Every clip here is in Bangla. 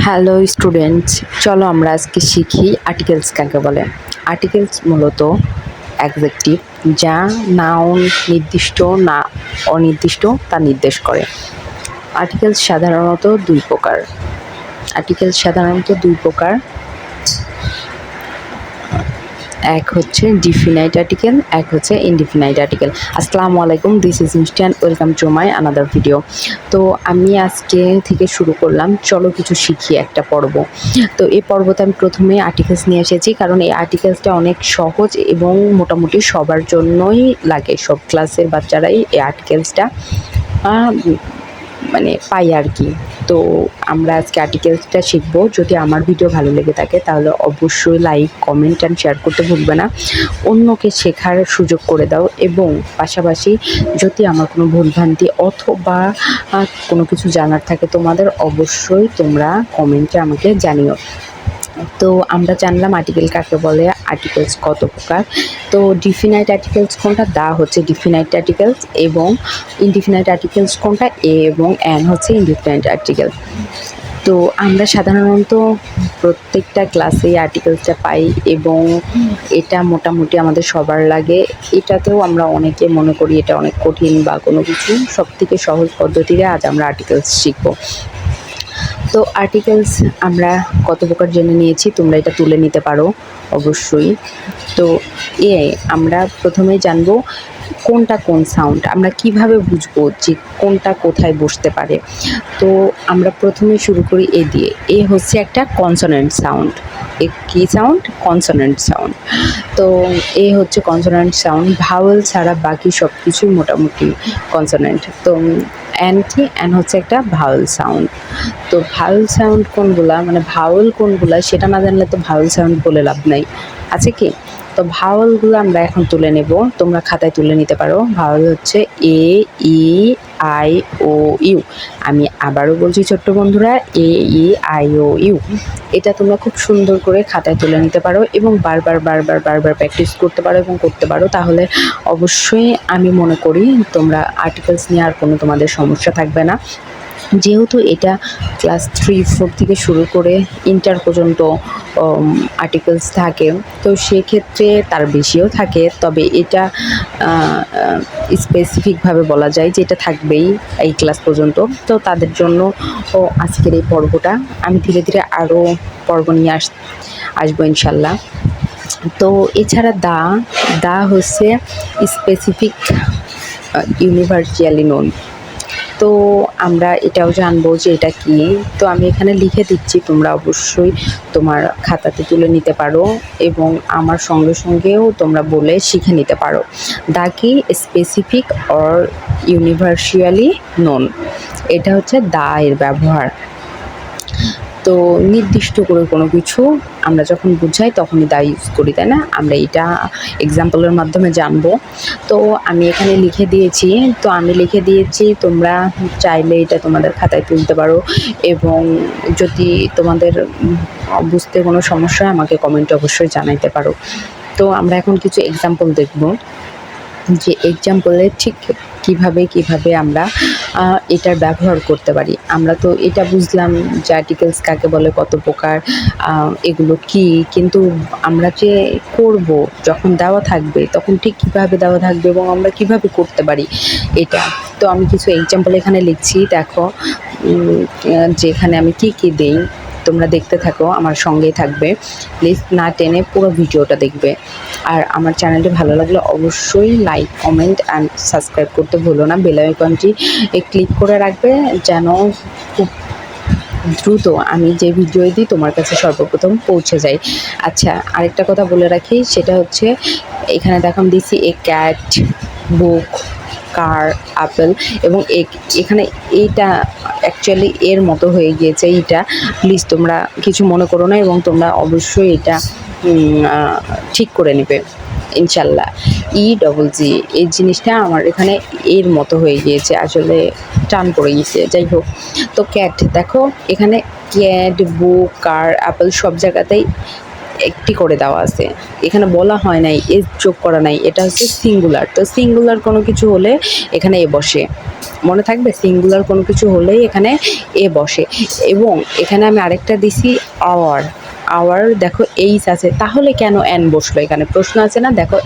হ্যালো স্টুডেন্টস চলো আমরা আজকে শিখি আর্টিকেলস কাকে বলে। আর্টিকেলস মূলত অ্যাডজেক্টিভ যা নাউন নির্দিষ্ট না অনির্দিষ্ট তা নির্দেশ করে। আর্টিকেলস সাধারণত দুই প্রকার। আর্টিকেলস সাধারণত দুই প্রকার। এক হচ্ছে ডিফিনাইট আর্টিকেল এক হচ্ছে ইনডিফিনাইট আর্টিকেল আসসালামু আলাইকুম this is instant welcome to my another video তো আমি আজকে থেকে শুরু করলাম, চলো কিছু শিখি একটা পর্ব। তো এই পর্বতে আমি প্রথমে আর্টিকেলস নিয়ে এসেছি, কারণ এই আর্টিকেলসটা অনেক সহজ এবং মোটামুটি সবার জন্যই লাগে, সব ক্লাসের বাচ্চারাই এই আর্টিকেলসটা মানে পাই আর কি। তো আমরা আজকে আর্টিকেলসটা শিখব। যদি আমার ভিডিও ভালো লেগে থাকে, তাহলে অবশ্যই লাইক কমেন্ট অ্যান্ড শেয়ার করতে ভুলবে না। অন্যকে শেখার সুযোগ করে দাও এবং পাশাপাশি যদি আমার কোনো ভুলভ্রান্তি অথবা কোনো কিছু জানার থাকে তোমাদের, অবশ্যই তোমরা কমেন্টে আমাকে জানিও। তো আমরা জানলাম আর্টিকেল কাকে বলে আর্টিকেলস কত প্রকার। তো ডিফিনাইট আর্টিকেলস কোনটা? দা হচ্ছে ডিফিনাইট আর্টিকেলস এবং ইনডিফিনাইট আর্টিকেলস কোনটা? এ এবং অ্যান হচ্ছে ইনডিফিনাইট আর্টিকেল তো আমরা সাধারণত প্রত্যেকটা ক্লাসে আর্টিকেলসটা পাই এবং এটা মোটামুটি আমাদের সবার লাগে। এটাতেও আমরা অনেকে মনে করি এটা অনেক কঠিন বা কোনো কিছু। সব থেকে সহজ পদ্ধতিতে আজ আমরা আর্টিকেলস শিখব। তো আর্টিকেলস আমরা কত প্রকার জেনে নিয়েছি, তোমরা এটা তুলে নিতে পারো, অবশ্যই। তো এ আমরা প্রথমে জানব কোনটা কোন সাউন্ড আমরা কীভাবে বুঝব যে কোনটা কোথায় বসতে পারে। তো আমরা প্রথমে শুরু করি এ দিয়ে। এ হচ্ছে একটা কনসোনেন্ট সাউন্ড এ কী সাউন্ড কনসোনেন্ট সাউন্ড তো এ হচ্ছে কনসোনেন্ট সাউন্ড ভাওয়েল ছাড়া বাকি সব কিছুই মোটামুটি কনসোনেন্ট তো অ্যান অ্যান্ড অ্যান হচ্ছে একটা ভাউল সাউন্ড তো ভাউল সাউন্ড কোনগুলা মানে ভাউল কোনগুলা, সেটা না জানলে তো ভাউল সাউন্ড বলে লাভ নাই। আছে কি? তো ভাওয়েলগুলো আমরা এখন তুলে নেব। তোমরা খাতায় তুলে নিতে পারো। ভাওয়াল হচ্ছে এ, ই, আই, ও, ইউ। আমি আবারও বলছি ছোট্ট বন্ধুরা, এ, ই, আই, ও, ইউ। এটা তোমরা খুব সুন্দর করে খাতায় তুলে নিতে পারো এবং বারবার বারবার বারবার প্র্যাকটিস করতে পারো এবং করতে পারো। তাহলে অবশ্যই আমি মনে করি তোমরা আর্টিকেলস নিয়ে আর কোনো তোমাদের সমস্যা থাকবে না। যেহেতু এটা ক্লাস থ্রি, ফোর থেকে শুরু করে ইন্টার পর্যন্ত আর্টিকেলস থাকে, তো সেক্ষেত্রে তার বেশিও থাকে। তবে এটা স্পেসিফিকভাবে বলা যায় যে এটা থাকবেই এই ক্লাস পর্যন্ত। তো তাদের জন্য, ও, আজকের এই পর্বটা আমি ধীরে ধীরে আরও পর্ব নিয়ে আস, আসব ইনশাল্লাহ। তো এছাড়া দা দা হচ্ছে স্পেসিফিক ইউনিভার্সিয়ালি নোন তো আমরা এটাও জানব যে এটা কি। তো আমি এখানে লিখে দিচ্ছি, তোমরা অবশ্যই তোমার খাতাতে তুলে নিতে পারো এবং আমার সঙ্গে সঙ্গেও তোমরা বলে শিখে নিতে পারো। দা কি স্পেসিফিক অর ইউনিভার্সিয়ালি নন। এটা হচ্ছে দা এর ব্যবহার। তো নির্দিষ্ট করে কোনো কিছু আমরা যখন বুঝাই তখনই দা ইউজ করি, তাই না? আমরা এটা এক্সাম্পলের মাধ্যমে জানব। তো আমি এখানে লিখে দিয়েছি, তো আমি লিখে দিয়েছি, তোমরা চাইলে এটা তোমাদের খাতায় তুলতে পারো এবং যদি তোমাদের বুঝতে কোনো সমস্যা আমাকে কমেন্টে অবশ্যই জানাইতে পারো। তো আমরা এখন কিছু এক্সাম্পল দেখব। যে এক্সাম্পলে ঠিক কীভাবে কীভাবে আমরা এটার ব্যবহার করতে পারি। আমরা তো এটা বুঝলাম যে আর্টিকেলস কাকে বলে, কত প্রকার এগুলো কি, কিন্তু আমরা যে করব, যখন দেওয়া থাকবে, তখন ঠিক কীভাবে দেওয়া থাকবে এবং আমরা কীভাবে করতে পারি এটা। তো আমি কিছু এক্সাম্পল এখানে লিখছি, দেখো যে এখানে আমি কি কি দেই তোমরা দেখতে থাকো, আমার সঙ্গেই থাকবে। প্লিজ না টেনে পুরো ভিডিওটা দেখবে। আর আমার চ্যানেলটি ভালো লাগলে অবশ্যই লাইক কমেন্ট অ্যান্ড সাবস্ক্রাইব করতে ভুলো না। বেল আইকনটি ক্লিক করে রাখবে যেন খুব দ্রুত আমি যে ভিডিও দিই তোমার কাছে সর্বপ্রথম পৌঁছে যায় আচ্ছা আরেকটা কথা বলে রাখি, সেটা হচ্ছে, এখানে দেখাম দিছি এ ক্যাট বুক কার, আপেল এবং এখানে এইটা অ্যাকচুয়ালি এর মতো হয়ে গিয়েছে এইটা। প্লিজ তোমরা কিছু মনে করো না এবং তোমরা অবশ্যই এটা ঠিক করে নেবে, ইনশাল্লাহ। ই ডবল জি এই জিনিসটা আমার এখানে এর মতো হয়ে গিয়েছে, আসলে টান পড়ে গিয়েছে, যাই হোক। তো ক্যাট দেখো, এখানে ক্যাট বুক কার অ্যাপেল সব জায়গাতেই একটি করে দেওয়া আছে। এখানে বলা হয় নাই, এ যোগ করা নাই, এটা হচ্ছে সিঙ্গুলার তো সিঙ্গুলার কোনো কিছু হলে এখানে এ বসে। মনে থাকবে? সিঙ্গুলার কোনো কিছু হলেই এখানে এ বসে। এবং এখানে আমি আরেকটা দিছি আওয়ার আওয়ার দেখো এইচ আছে। তাহলে কেন এন বসল এখানে? প্রশ্ন আছে না? দেখো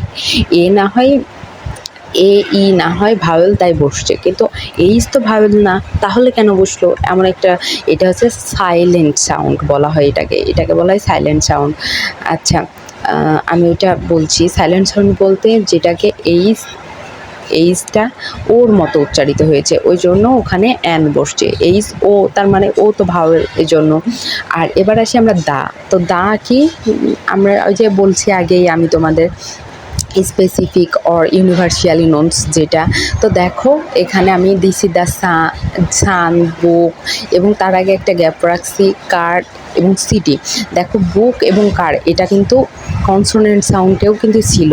এ না হয় এ, ই না হয় ভাওয়েল তাই বসছে। কিন্তু এইচ তো ভাওয়েল না, তাহলে কেন বসল? এমন একটা, এটা হচ্ছে সাইলেন্ট সাউন্ড বলা হয় এটাকে। এটাকে বলা হয় সাইলেন্ট সাউন্ড আচ্ছা আমি ওইটা বলছি। সাইলেন্ট সাউন্ড বলতে যেটাকে এইচ, এইচটা ওর মতো উচ্চারিত হয়েছে। ওই জন্য ওখানে অ্যান বসছে। এইচ, ও, তার মানে ও তো ভাওয়েল এই জন্য আর এবার আসি আমরা দা। তো দা কি? আমরা ওই যে বলছি আগেই আমি তোমাদের স্পেসিফিক অর ইউনিভার্সালি নোনস যেটা। তো দেখো, এখানে আমি দিছি দ্য সান বুক এবং তার আগে একটা গ্যাপ রাখছি কার এবং সিটি দেখো বুক এবং কার এটা কিন্তু কনসোনেন্ট সাউন্ডেও কিন্তু ছিল।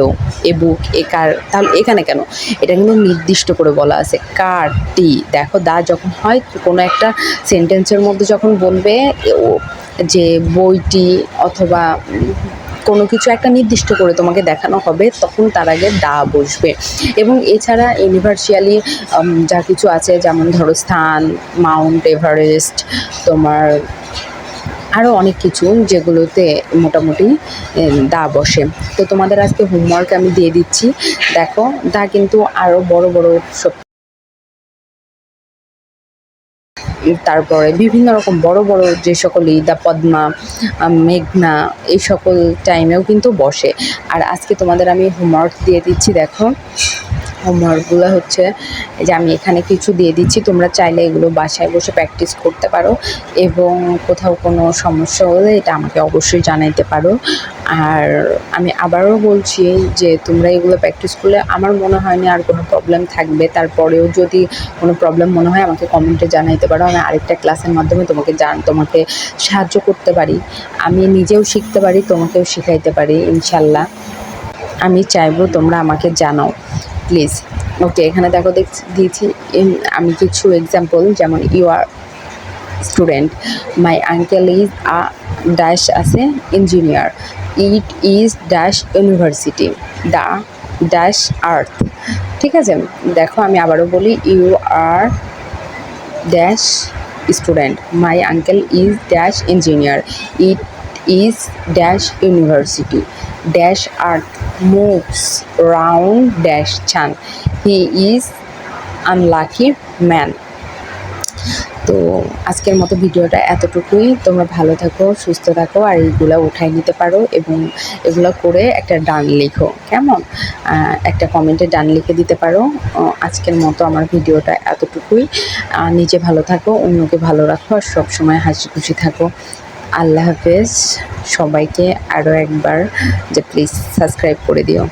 এ বুক এ কার তাহলে এখানে কেন? এটা কিন্তু নির্দিষ্ট করে বলা আছে। কার টি দেখো, দা যখন হয়, কোনো একটা সেন্টেন্সের মধ্যে যখন বলবে যে বইটি অথবা কোনো কিছু একটা নির্দিষ্ট করে তোমাকে দেখানো হবে, তখন তার আগে দা বসবে। এবং এছাড়া ইউনিভার্সিয়ালি যা কিছু আছে, যেমন ধরো স্থান মাউন্ট এভারেস্ট তোমার আরও অনেক কিছু যেগুলোতে মোটামুটি দা বসে। তো তোমাদের আজকে হোমওয়ার্ক আমি দিয়ে দিচ্ছি। দেখো, দা কিন্তু আরও বড় বড় সব তারপরে বিভিন্ন রকম বড় বড় যে সকল ইদা, পদ্মা মেঘনা, এই সকল টাইমেও কিন্তু বসে। আর আজকে তোমাদের আমি হোমওয়ার্ক দিয়ে দিচ্ছি, দেখো। হোমওয়ার্কগুলো হচ্ছে যে আমি এখানে কিছু দিয়ে দিচ্ছি, তোমরা চাইলে এগুলো বাসায় বসে প্র্যাকটিস করতে পারো এবং কোথাও কোনো সমস্যা হলে এটা আমাকে অবশ্যই জানাইতে পারো। আর আমি আবারও বলছি যে তোমরা এগুলো প্র্যাকটিস করলে আমার মনে হয়নি আর কোনো প্রবলেম থাকবে। তারপরেও যদি কোনো প্রবলেম মনে হয় আমাকে কমেন্টে জানাইতে পারো। আমি আরেকটা ক্লাসের মাধ্যমে তোমাকে জান, তোমাকে সাহায্য করতে পারি। আমি নিজেও শিখতে পারি, তোমাকেও শেখাইতে পারি, ইনশাল্লাহ। আমি চাইব তোমরা আমাকে জানাও। প্লিজ ওকে এখানে দেখো দিয়েছি আমি কিছু এক্সাম্পল যেমন you are student my uncle is a dash আছে engineer it is dash university the dash earth ঠিক আছে? দেখো, আমি আবারও বলি you are dash student my uncle is dash engineer it is dash university dash earth moves round dash sun he is unlucky man তো আজকের মতো ভিডিওটা এতটুকুই। তোমরা ভালো থাকো, সুস্থ থাকো, আর এইগুলো উঠাই নিতে পারো এবং এগুলো করে একটা ডান লেখো, কেমন? একটা কমেন্টে ডান লিখে দিতে পারো। আজকের মতো আমার ভিডিওটা এতটুকুই। নিজে ভালো থাকো, অন্যকে ভালো রাখো, আর সবসময় হাসি খুশি থাকো। আল্লাহ হাফেজ। সবাইকে আরও একবার যে প্লিজ সাবস্ক্রাইব করে দিও।